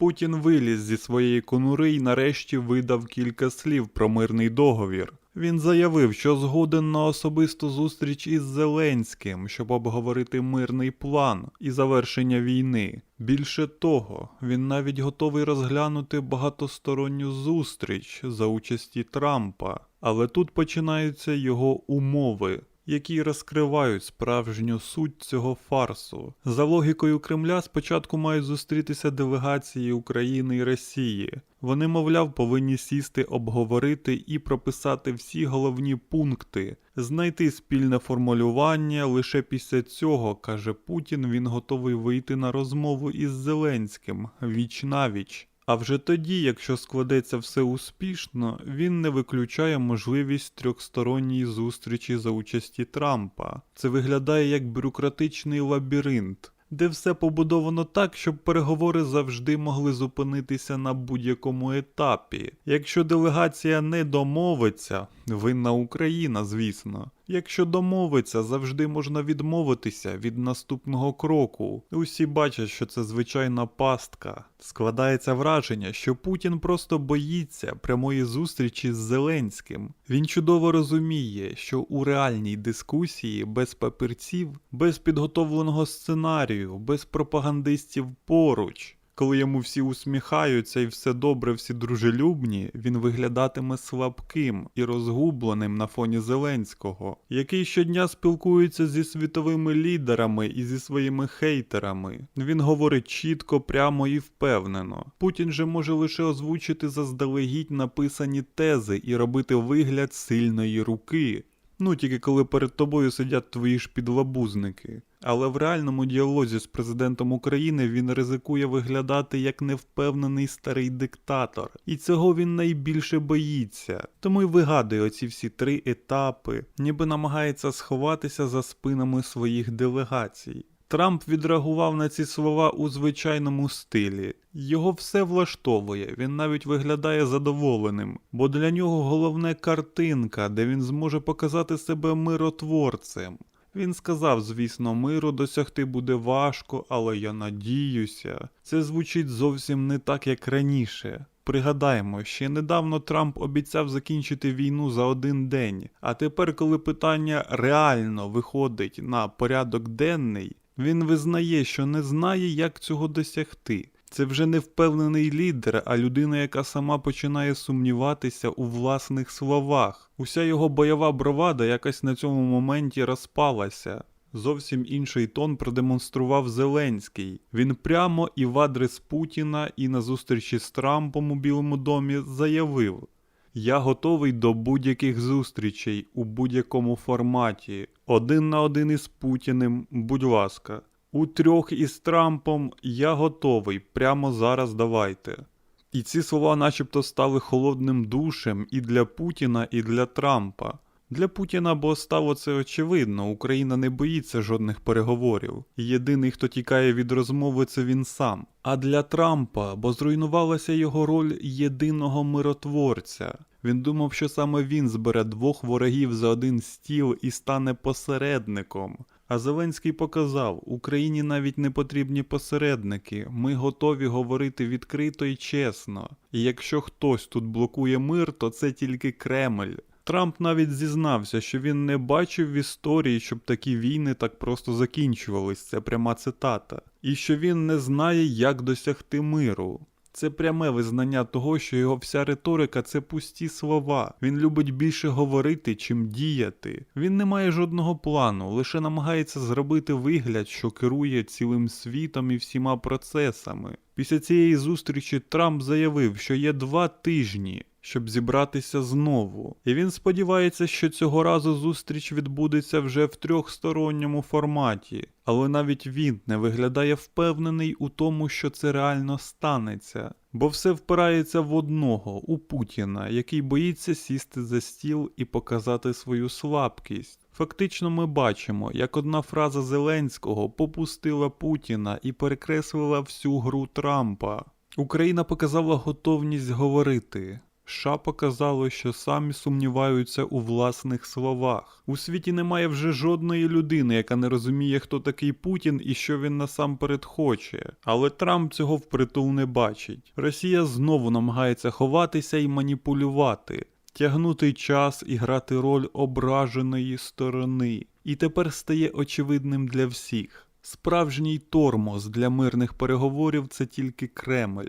Путін виліз зі своєї конури і нарешті видав кілька слів про мирний договір. Він заявив, що згоден на особисту зустріч із Зеленським, щоб обговорити мирний план і завершення війни. Більше того, він навіть готовий розглянути багатосторонню зустріч за участі Трампа. Але тут починаються його умови які розкривають справжню суть цього фарсу. За логікою Кремля, спочатку мають зустрітися делегації України і Росії. Вони, мовляв, повинні сісти, обговорити і прописати всі головні пункти, знайти спільне формулювання. Лише після цього, каже Путін, він готовий вийти на розмову із Зеленським віч навіч. А вже тоді, якщо складеться все успішно, він не виключає можливість трьохсторонньої зустрічі за участі Трампа. Це виглядає як бюрократичний лабіринт, де все побудовано так, щоб переговори завжди могли зупинитися на будь-якому етапі. Якщо делегація не домовиться, винна Україна, звісно. Якщо домовиться, завжди можна відмовитися від наступного кроку. Усі бачать, що це звичайна пастка. Складається враження, що Путін просто боїться прямої зустрічі з Зеленським. Він чудово розуміє, що у реальній дискусії без папірців, без підготовленого сценарію, без пропагандистів поруч. Коли йому всі усміхаються і все добре, всі дружелюбні, він виглядатиме слабким і розгубленим на фоні Зеленського, який щодня спілкується зі світовими лідерами і зі своїми хейтерами. Він говорить чітко, прямо і впевнено. Путін же може лише озвучити заздалегідь написані тези і робити вигляд сильної руки. Ну, тільки коли перед тобою сидять твої ж підлабузники. Але в реальному діалозі з президентом України він ризикує виглядати як невпевнений старий диктатор, і цього він найбільше боїться. Тому й вигадує оці всі три етапи, ніби намагається сховатися за спинами своїх делегацій. Трамп відреагував на ці слова у звичайному стилі. Його все влаштовує, він навіть виглядає задоволеним, бо для нього головне картинка, де він зможе показати себе миротворцем. Він сказав, звісно, миру досягти буде важко, але я надіюся. Це звучить зовсім не так, як раніше. Пригадаємо, ще недавно Трамп обіцяв закінчити війну за один день, а тепер, коли питання реально виходить на порядок денний, він визнає, що не знає, як цього досягти. Це вже не впевнений лідер, а людина, яка сама починає сумніватися у власних словах. Уся його бойова бровада якось на цьому моменті розпалася. Зовсім інший тон продемонстрував Зеленський. Він прямо і в адрес Путіна, і на зустрічі з Трампом у Білому домі заявив: Я готовий до будь-яких зустрічей у будь-якому форматі. Один на один із Путіним, будь ласка. У трьох із Трампом я готовий, прямо зараз давайте. І ці слова начебто стали холодним душем і для Путіна, і для Трампа. Для Путіна, бо стало це очевидно, Україна не боїться жодних переговорів. Єдиний, хто тікає від розмови, це він сам. А для Трампа, бо зруйнувалася його роль єдиного миротворця. Він думав, що саме він збере двох ворогів за один стіл і стане посередником. А Зеленський показав, Україні навіть не потрібні посередники. Ми готові говорити відкрито і чесно. І якщо хтось тут блокує мир, то це тільки Кремль. Трамп навіть зізнався, що він не бачив в історії, щоб такі війни так просто закінчувались. Це пряма цитата. І що він не знає, як досягти миру. Це пряме визнання того, що його вся риторика це пусті слова. Він любить більше говорити, чим діяти. Він не має жодного плану, лише намагається зробити вигляд, що керує цілим світом і всіма процесами. Після цієї зустрічі Трамп заявив, що є два тижні. Щоб зібратися знову, і він сподівається, що цього разу зустріч відбудеться вже в трьохсторонньому форматі, але навіть він не виглядає впевнений у тому, що це реально станеться, бо все впирається в одного у Путіна, який боїться сісти за стіл і показати свою слабкість. Фактично, ми бачимо, як одна фраза Зеленського попустила Путіна і перекреслила всю гру Трампа. Україна показала готовність говорити. США показали, що самі сумніваються у власних словах. У світі немає вже жодної людини, яка не розуміє, хто такий Путін і що він насамперед хоче. Але Трамп цього впритул не бачить. Росія знову намагається ховатися і маніпулювати, тягнути час і грати роль ображеної сторони. І тепер стає очевидним для всіх. Справжній тормоз для мирних переговорів це тільки Кремль.